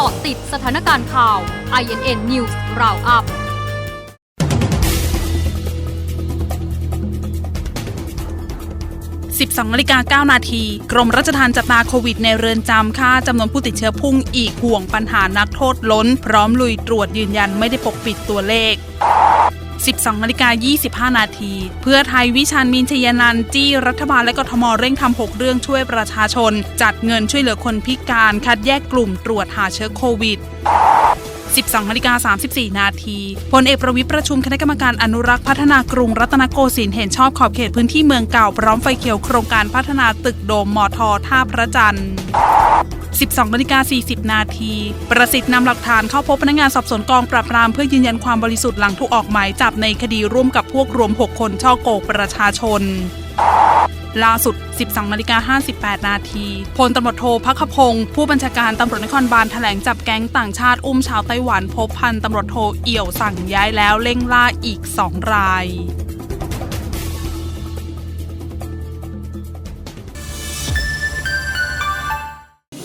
เกาะติดสถานการณ์ข่าว INN News Roundup 12นาฬิกา9นาที กรมรัชทัณฑ์จับตาโควิดในเรือนจำค่าจำนวนผู้ติดเชื้อพุ่งอีกห่วงปัญหานักโทษล้น พร้อมลุยตรวจยืนยันไม่ได้ปกปิดตัวเลข 12นาฬิกา25 นาที เพื่อไทยวิชาญมีนชยนันท์จี้รัฐบาลและกทมเร่งทำ 6 เรื่องช่วยประชาชน จัดเงินช่วยเหลือคนพิการคัดแยกกลุ่มตรวจหาเชื้อโควิด12นาฬิกา34 นาทีพลเอกประวิตรประชุมคณะกรรมการอนุรักษ์พัฒนากรุงรัตนโกสินทร์เห็นชอบขอบเขตพื้นที่เมืองเก่าพร้อมไฟเขียวโครงการพัฒนาตึกโดมมอทอท่าพระจันทร์ 12นาฬิกา40 นาที ประสิทธิ์นำหลักฐานเข้าพบพนักงานสอบสวนกองปราบปรามเพื่อยืนยันความบริสุทธิ์หลังถูกออกหมายจับในคดีร่วมกับพวกรวม 6 คนช่อโกงประชาชนล่าสุด 12นาฬิกา58 นาทีพลตำรวจโทพักขพงศ์ผู้บัญชาการตำรวจนครบาลแถลงจับแก๊งต่างชาติอุ้มชาวไต้หวันพบพันตำรวจโทเอี่ยวสั่งย้ายแล้วเร่งล่าอีก 2 ราย